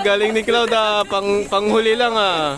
Galing ni Cloud ah. Pang, panghuli lang ah.